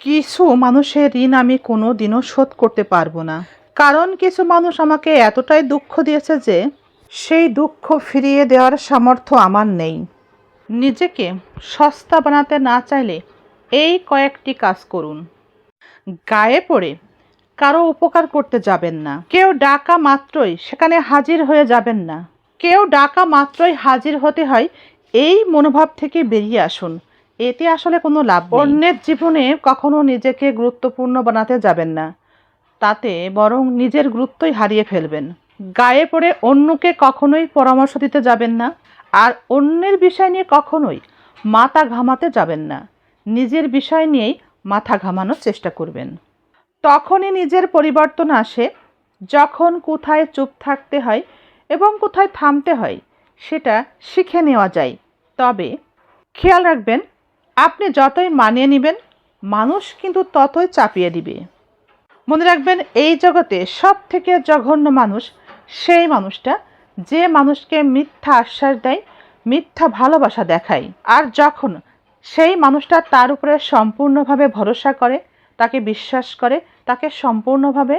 কিছু মানুষের ঋণ আমি কোনো দিনও শোধ করতে পারব না। কারণ কিছু মানুষ আমাকে এতটাই দুঃখ দিয়েছে যে, সেই দুঃখ ফিরিয়ে দেওয়ার সামর্থ্য আমার নেই। নিজেকে সস্তা বানাতে না চাইলে এই কয়েকটি কাজ করুন। গায়ে পড়ে কারও উপকার করতে যাবেন না। কেউ ডাকা মাত্রই সেখানে হাজির হয়ে যাবেন না। কেউ ডাকা মাত্রই হাজির হতে হয়, এই মনোভাব থেকে বেরিয়ে আসুন। এতে আসলে কোনো লাভ অন্যের জীবনে কখনো নিজেকে গুরুত্বপূর্ণ বানাতে যাবেন না। তাতে বরং নিজের গুরুত্বই হারিয়ে ফেলবেন। গায়ে পড়ে অন্যকে কখনোই পরামর্শ দিতে যাবেন না। আর অন্যের বিষয় নিয়ে কখনোই মাথা ঘামাতে যাবেন না। নিজের বিষয় নিয়েই মাথা ঘামানোর চেষ্টা করবেন। তখনই নিজের পরিবর্তন আসে। যখন কোথায় চুপ থাকতে হয় এবং কোথায় থামতে হয়, সেটা শিখে নেওয়া যায়। তবে খেয়াল রাখবেন আপনি যতই মানিয়ে নেবেন, মানুষ কিন্তু ততই চাপিয়ে দিবে। মনে রাখবেন, এই জগতে সব থেকে জঘন্য মানুষ সেই মানুষটা যে মানুষকে মিথ্যা আশ্বাস দেয়, মিথ্যা ভালোবাসা দেখায়। আর যখন সেই মানুষটা তার উপরে সম্পূর্ণভাবে ভরসা করে, তাকে বিশ্বাস করে, তাকে সম্পূর্ণভাবে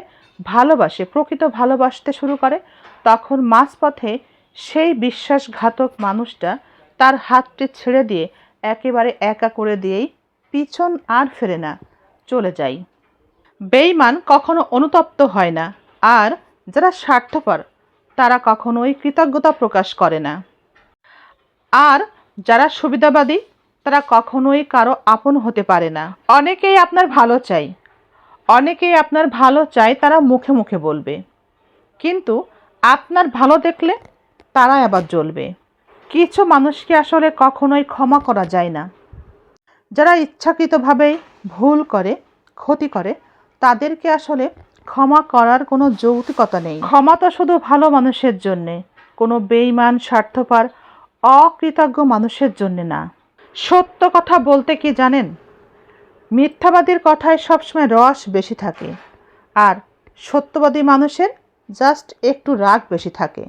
ভালোবাসে, প্রকৃত ভালোবাসতে শুরু করে, তখন মাঝপথে সেই বিশ্বাসঘাতক মানুষটা তার হাতটি ছেড়ে দিয়ে একেবারে একা করে দিয়েই পিছন আর ফেরে না, চলে যায় বেইমান কখনো অনুতপ্ত হয় না, আর যারা স্বার্থপর, তারা কখনোই কৃতজ্ঞতা প্রকাশ করে না। আর যারা সুবিধাবাদী, তারা কখনোই কারও আপন হতে পারে না। অনেকেই আপনার ভালো চাই অনেকেই আপনার ভালো চায় তারা মুখে মুখে বলবে। কিন্তু আপনার ভালো দেখলে তারাই আবার জ্বলবে। কিছু মানুষকে আসলে কখনোই ক্ষমা করা যায় না। যারা ইচ্ছাকৃতভাবেই ভুল করে, ক্ষতি করে, তাদেরকে আসলে ক্ষমা করার কোনো যৌক্তিকতা নেই। ক্ষমা তো শুধু ভালো মানুষের জন্যে, কোনো বেইমান স্বার্থপর, অকৃতজ্ঞ মানুষের জন্যে না। সত্য কথা বলতে কি জানেন? মিথ্যাবাদীর কথায় সবসময় রস বেশি থাকে, আর সত্যবাদী মানুষের জাস্ট একটু রাগ বেশি থাকে।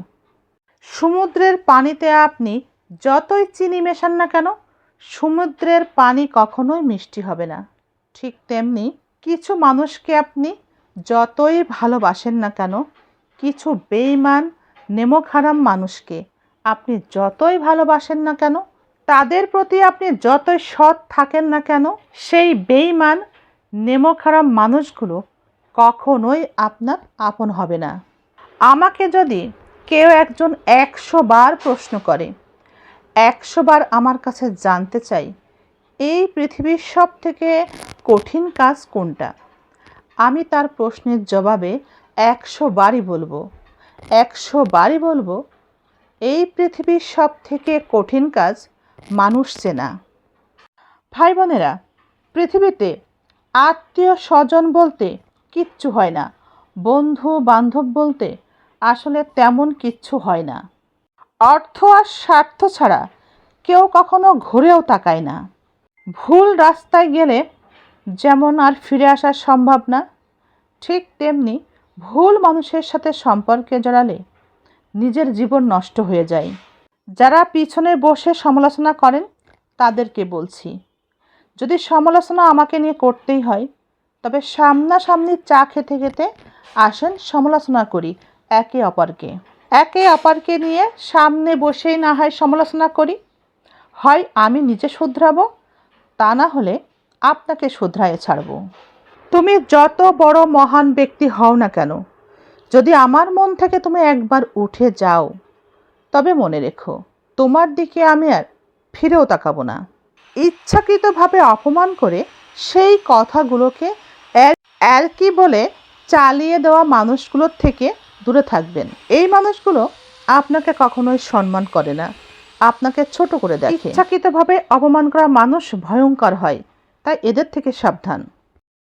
সমুদ্রের পানিতে আপনি যতই চিনি মেশান না কেন, সমুদ্রের পানি কখনোই মিষ্টি হবে না। ঠিক তেমনি কিছু মানুষকে আপনি যতই ভালোবাসেন না কেন, কিছু বেইমান নেমখারাম মানুষকে আপনি যতই ভালোবাসেন না কেন, তাদের প্রতি আপনি যতই সৎ থাকেন না কেন, সেই বেইমান নেমখারাম মানুষগুলো কখনোই আপনার আপন হবে না। আমাকে যদি কেউ একজন একশো বার প্রশ্ন করে, একশো বার আমার কাছে জানতে চাই, এই পৃথিবীর সব থেকে কঠিন কাজ কোনটা? আমি তার প্রশ্নের জবাবে একশো বারই বলব, একশো বারই বলব, এই পৃথিবীর সব থেকে কঠিন কাজ মানুষ চেনা। ভাই বোনেরা, পৃথিবীতে আত্মীয় স্বজন বলতে কিচ্ছু হয় না বন্ধু বান্ধব বলতে আসলে তেমন কিচ্ছু হয় না। অর্থ আর স্বার্থ ছাড়া কেউ কখনো ঘুরেও তাকায় না। ভুল রাস্তায় গেলে যেমন আর ফিরে আসা সম্ভব না, ঠিক তেমনি ভুল মানুষের সাথে সম্পর্কে জড়ালে নিজের জীবন নষ্ট হয়ে যায়। যারা পিছনে বসে সমালোচনা করেন, তাদেরকে বলছি, যদি সমালোচনা আমাকে নিয়ে করতেই হয়, তবে সামনাসামনি চা খেতে খেতে আসেন সমালোচনা করি একে অপরকে। একে অপরকে নিয়ে সামনে বসেই না হয় সমালোচনা করি। হয় আমি নিজে শুধরাবো, তা না হলে আপনাকে শুধরায় ছাড়বো। তুমি যত বড় মহান ব্যক্তি হও না কেন, যদি আমার মন থেকে তুমি একবার উঠে যাও, তবে মনে রেখো, তোমার দিকে আমি আর ফিরেও তাকাবো না। ইচ্ছাকৃতভাবে অপমান করে সেই কথাগুলোকে আর কি বলে চালিয়ে দেওয়া মানুষগুলোর থেকে দূরে থাকবেন। এই মানুষগুলো আপনাকে কখনোই সম্মান করে না। আপনাকে ছোট করে দেখে। ইচ্ছাকৃতভাবে অপমান করা মানুষ ভয়ঙ্কর হয়, তাই এদের থেকে সাবধান।